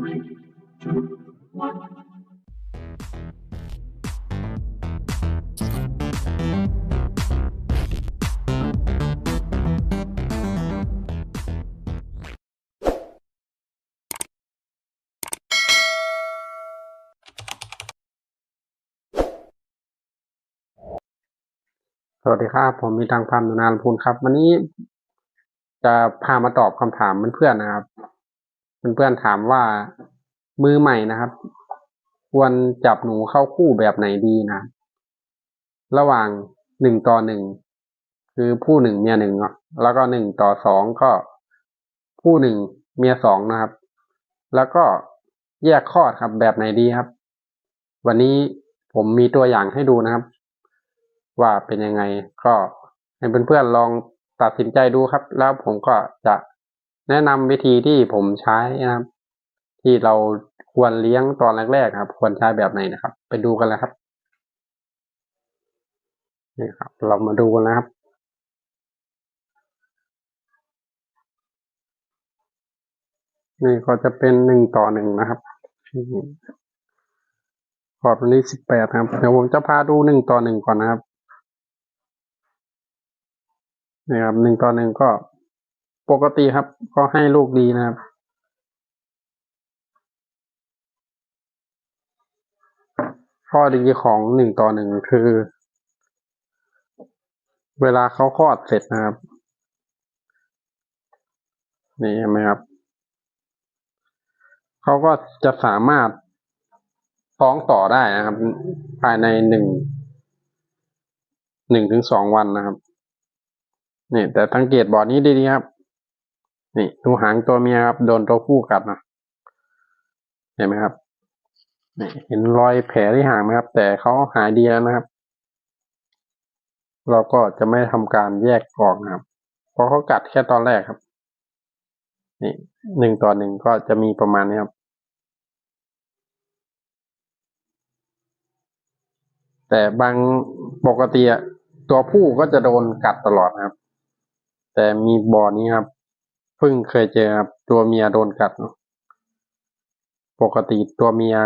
Three, two, one. สวัสดีครับ ผมมีทางพันธ์นานพูนครับ วันนี้จะพามาตอบคำถามเพื่อนๆนะครับ เพื่อนๆถามว่ามือใหม่นะครับ ควรจับหนูเข้าคู่แบบไหนดีนะ ระหว่างหนึ่งต่อหนึ่งคือผู้หนึ่งเมียหนึ่งแล้วก็หนึ่งต่อสองก็ ผู้หนึ่งเมียสองนะครับ แล้วก็แยกคลอดครับแบบไหนดีครับ วันนี้ผมมีตัวอย่างให้ดูนะครับ ว่าเป็นยังไงก็ให้เพื่อนๆลองตัดสินใจดูครับ แล้วผมก็จะ แนะนำวิธีที่ผมใช้นะครับ ที่เราควรเลี้ยงตอนแรกๆครับ ควรใช้แบบไหนนะครับ ไปดูกันเลยครับนี่ครับ เรามาดูกันนะครับนี่ก็จะเป็นหนึ่งต่อหนึ่งนะครับพอร์ตวันนี้สิบแปดครับ เดี๋ยวผมจะพาดูหนึ่งต่อหนึ่งก่อนนะครับนี่ครับหนึ่งต่อหนึ่งก็ ปกติครับก็ให้ลูกดีนะครับ ข้อดีของหนึ่งต่อหนึ่งคือ เวลาเขาคลอดเสร็จนะครับ นี่เห็นไหมครับ เขาก็จะสามารถท้องต่อได้นะครับ ภายในหนึ่งหนึ่งถึงสองวันนะครับ นี่แต่สังเกตบอร์ดนี้ดีๆครับ นี่ดูหางตัวเมียครับโดนตัวผู้กัดนะเห็นไหมครับนี่เห็นรอยแผลที่หางไหมครับ แต่เขาหายดีแล้วนะครับ เราก็จะไม่ทำการแยกออกนะครับ เพราะเขากัดแค่ตอนแรกครับ นี่หนึ่งต่อหนึ่งก็จะมีประมาณนี้ครับ แต่บางปกติตัวผู้ก็จะโดนกัดตลอดครับ แต่มีบ่อนี้ครับ เพิ่งเคยเจอตัวเมียโดนกัด ปกติตัวเมีย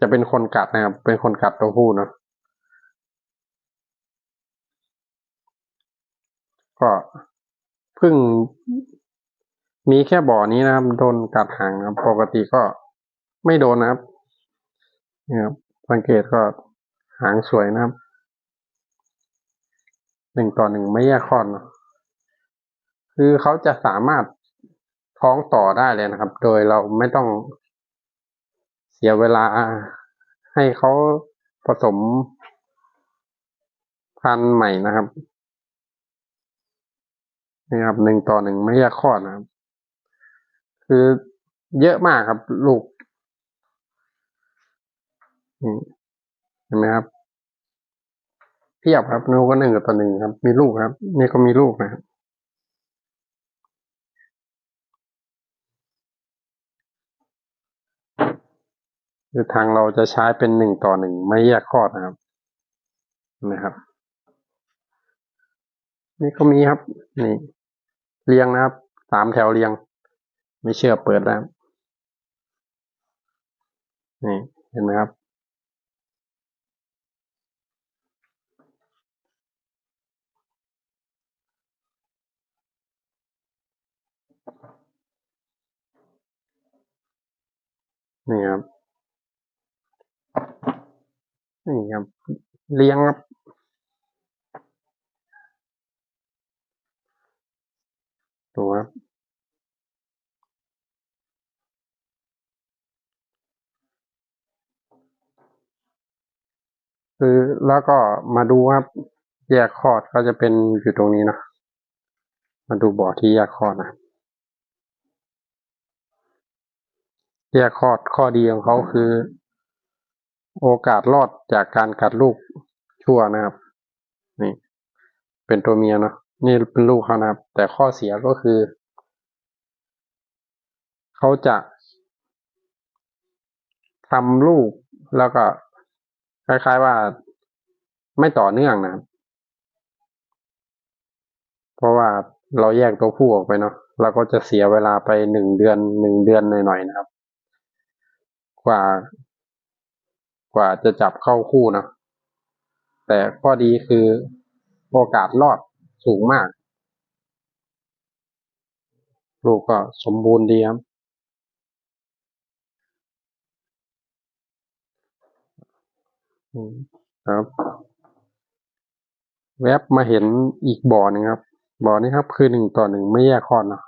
จะเป็นคนกัดนะครับ เป็นคนกัดตัวผู้เนาะก็เพิ่งมีแค่บ่อนี้นะครับ โดนกัดหางครับ ปกติก็ไม่โดนนะครับนี่ครับสังเกตก็หางสวยนะครับหนึ่งต่อหนึ่งไม่แยกคอดเนะคือเขาจะสามารถ ท้องต่อได้เลยนะครับ โดยเราไม่ต้องเสียเวลาให้เขาผสมพันธุ์ใหม่นะครับนี่ครับหนึ่งต่อหนึ่งไม่แยกคลอนะครับ คือเยอะมากครับ ลูกเห็นไหมครับเทียบครับนูก็หนึ่งกับต่อหนึ่งครับ มีลูกครับ นี่ก็มีลูกนะครับ คือทางเราจะใช้เป็นหนึ่งต่อหนึ่งไม่แยกคลอดนะครับนไหมครับ นี่ก็มีครับ นี่ เรียงนะครับสามแถวเรียง ไม่เชื่อเปิดแล้วนี่เห็นไหมครับนี่ครับ นี่ครับ เลี้ยงครับดูครับคือแล้วก็มาดูครับ แยกคลอดก็จะเป็นอยู่ตรงนี้เนะมาดูบ่อที่แยกคลอดนะแยกคลอดข้อดีของเขาคือ โอกาสรอดจากการกัดลูกชั่วนะครับ นี่ เป็นตัวเมียเนาะนี่เป็นลูกเขานะครับ แต่ข้อเสียก็คือ เขาจะทำลูกแล้วก็ คล้ายๆว่าไม่ต่อเนื่องนะครับ เพราะว่าเราแยกตัวผู้ออกไปเนาะเราก็จะเสียเวลาไปหนึ่งเดือนหนึ่งเดือนหน่อยๆนะครับ กว่า กว่าจะจับเข้าคู่นะ แต่ข้อดีคือโอกาสรอดสูงมาก ลูกก็สมบูรณ์ดีครับครับ แวบมาเห็นอีกบ่อหนึ่งครับ บ่อนี้ครับ คือหนึ่งต่อหนึ่งไม่แยกคอดนะ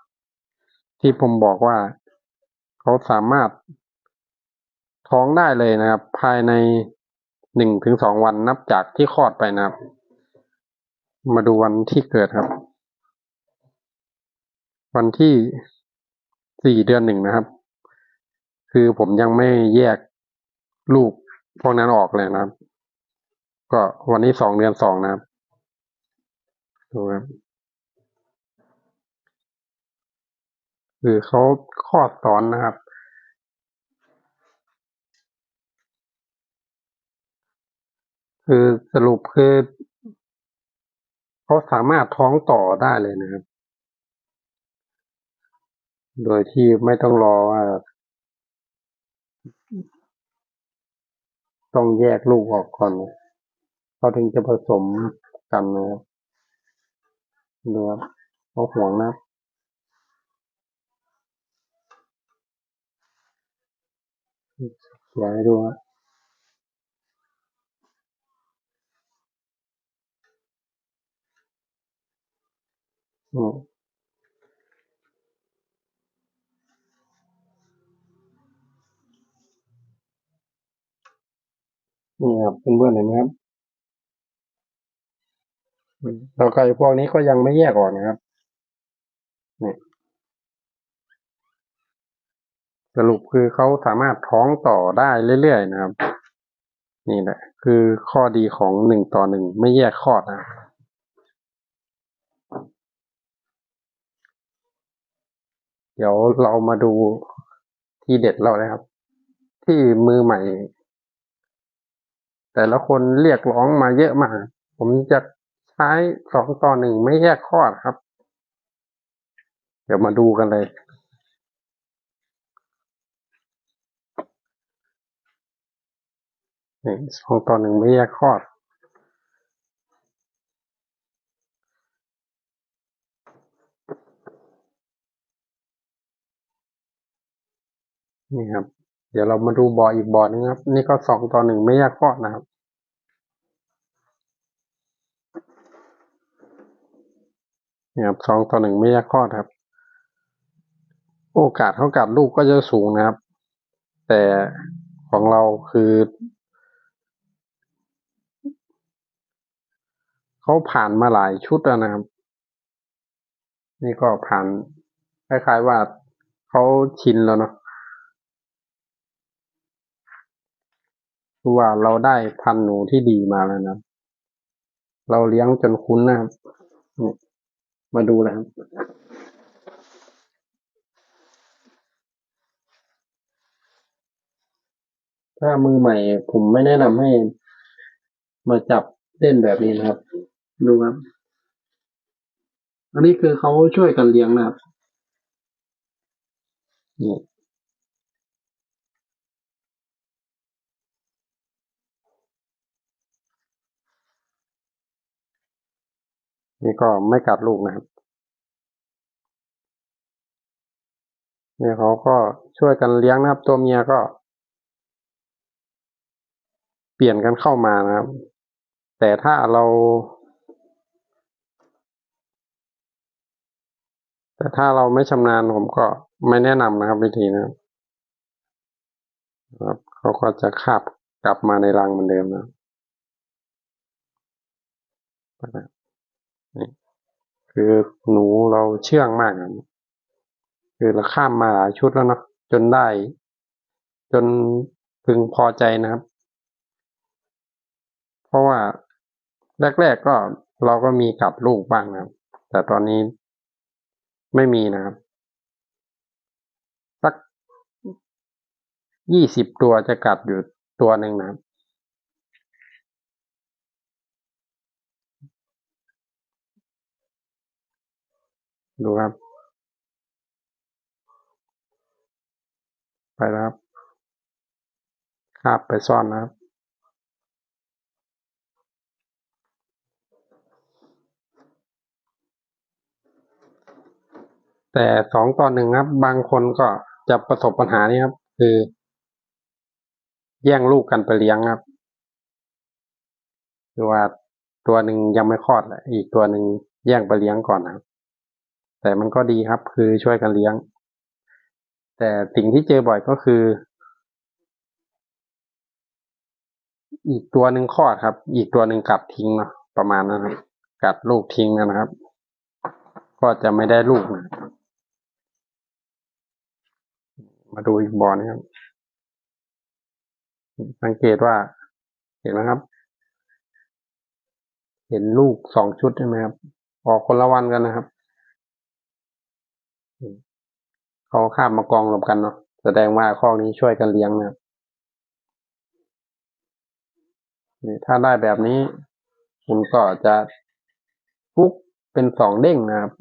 ที่ผมบอกว่า เขาสามารถ ท้องได้เลยนะครับ ภายในหนึ่งถึงสองวันนับจากที่คลอดไปนะครับ มาดูวันที่เกิดครับ วันที่สี่เดือนหนึ่งนะครับ คือผมยังไม่แยกลูกพวกนั้นออกเลยนะครับ ก็วันนี้สองเดือนสองนะครับดูครับคือเขาคลอดซ้อนนะครับ คือสรุปคือเขาสามารถท้องต่อได้เลยนะครับ โดยที่ไม่ต้องรอว่าต้องแยกลูกออกก่อนเขาถึงจะผสมกันนะครับดูครับเขาห่วงนะครับสวยให้ดูครับอืม นี่ครับเพื่อนๆเห็นไหมครับแล้วก็ไอ้พวกนี้ก็ยังไม่แยกออกนะครับนี่สรุปคือเขาสามารถท้องต่อได้เรื่อยๆนะครับ นี่แหละ คือข้อดีของหนึ่งต่อหนึ่งไม่แยกคลอดนะครับ เดี๋ยวเรามาดูที่เด็ดเราเลยครับ ที่มือใหม่ แต่ละคนเรียกร้องมาเยอะมาก ผมจะใช้สองต่อหนึ่งไม่แยกคลอครับ เดี๋ยวมาดูกันเลยนี่สองต่อหนึ่งไม่แยกคลอด นี่ครับ เดี๋ยวเรามาดูบ่ออีกบ่อนึงครับ นี่ก็สองต่อหนึ่งไม่แยกคลอดนะครับนี่ครับสองต่อหนึ่งไม่แยกคลอดครับ โอกาสเท่ากับลูกก็จะสูงนะครับ แต่ของเราคือเขาผ่านมาหลายชุดแล้วนะครับ นี่ก็ผ่านคล้ายๆว่าเขาชินแล้วเนาะ คือว่าเราได้พันธุ์หนูที่ดีมาแล้วนะ เราเลี้ยงจนคุ้นนะครับมาดูเลยครับถ้ามือใหม่ ผมไม่แนะนำให้มาจับเล่นแบบนี้นะครับ ดูครับ อันนี้คือเขาช่วยกันเลี้ยงนะครับ นี่ก็ไม่กัดลูกนะครับนี่เขาก็ช่วยกันเลี้ยงนะครับ ตัวเมียก็ เปลี่ยนกันเข้ามานะครับ แต่ถ้าเรา แต่ถ้าเราไม่ชำนาญผมก็ไม่แนะนำนะครับวิธีนะครับครับเขาก็จะคาบกลับมาในรังเหมือนเดิมนะ คือหนูเราเชื่องมากนะคือเราข้ามมาหลายชุดแล้วเนาะจนได้ จนพึงพอใจนะครับ เพราะว่าแรกๆก็เราก็มีกัดลูกบ้างนะครับ แต่ตอนนี้ไม่มีนะครับ สักยี่สิบตัวจะกัดอยู่ตัวหนึ่งนะครับ ดูครับ ไปแล้วครับคาบไปซ่อนนะครับแต่สองต่อหนึ่งครับ บางคนก็จะประสบปัญหานี้ครับ คือ แย่งลูกกันไปเลี้ยงครับคือว่าตัวหนึ่งยังไม่คลอดแหละอีกตัวหนึ่งแย่งไปเลี้ยงก่อนนะครับ แต่มันก็ดีครับ คือช่วยกันเลี้ยง แต่สิ่งที่เจอบ่อยก็คือ อีกตัวหนึ่งคลอดครับ อีกตัวหนึ่งกัดทิ้งเนาะประมาณนั้นครับ กัดลูกทิ้งนะครับ ก็จะไม่ได้ลูกนะมาดูอีกบอลนะครับ สังเกตว่า เห็นไหมครับ เห็นลูกสองชุดใช่ไหมครับ ออกคนละวันกันนะครับ เขาข้ามมากองรวมกันเนาะแสดงว่าข้อนี้ช่วยกันเลี้ยงนะครับนี่ถ้าได้แบบนี้ คุณก็จะฟุกเป็นสองเด้งนะครับ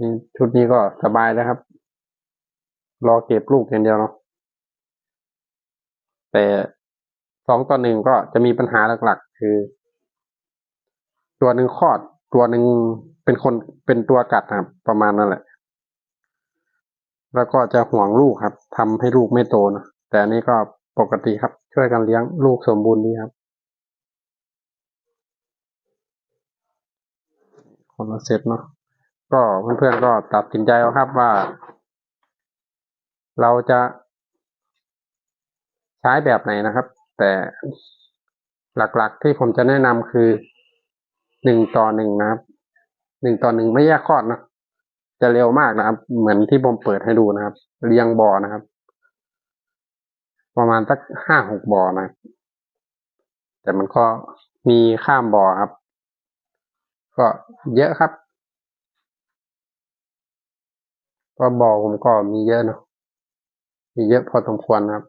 นี่ชุดนี้ก็สบายแล้วครับ รอเก็บลูกอย่างเดียวเนาะแต่สองต่อหนึ่งก็จะมีปัญหาหลักๆ คือ ตัวหนึ่งคลอด ตัวหนึ่งเป็นคนเป็นตัวกัดครับประมาณนั่นแหละ แล้วก็จะห่วงลูกครับทำให้ลูกไม่โตนะแต่อันนี้ก็ปกติครับ ช่วยกันเลี้ยงลูกสมบูรณ์ดีครับ คนละเซตเนาะก็เพื่อนๆก็ตัดสินใจเอาครับว่า เราจะใช้แบบไหนนะครับ แต่หลักๆที่ผมจะแนะนำคือหนึ่งต่อหนึ่งนะครับหนึ่งต่อหนึ่งไม่แยกคลอดนะ จะเร็วมากนะครับ เหมือนที่ผมเปิดให้ดูนะครับ เรียงบ่อนะครับ ประมาณสักห้าหกบ่อนะแต่มันก็มีข้ามบ่อครับ ก็เยอะครับก็บ่อผมก็มีเยอะเนาะมีเยอะพอสมควรครับ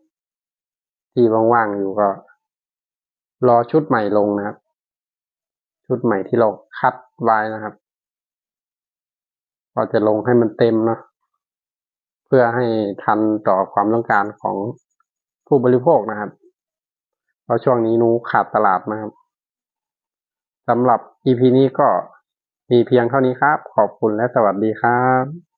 ที่ว่างๆอยู่ก็ รอชุดใหม่ลงนะครับ ชุดใหม่ที่เราคัดไว้นะครับ ก็จะลงให้มันเต็มนะเพื่อให้ทันต่อความต้องการของผู้บริโภคนะครับเพราะช่วงนี้นูขาดตลาดนะครับสำหรับ EP นี้ก็มีเพียงเท่านี้ครับ ขอบคุณและสวัสดีครับ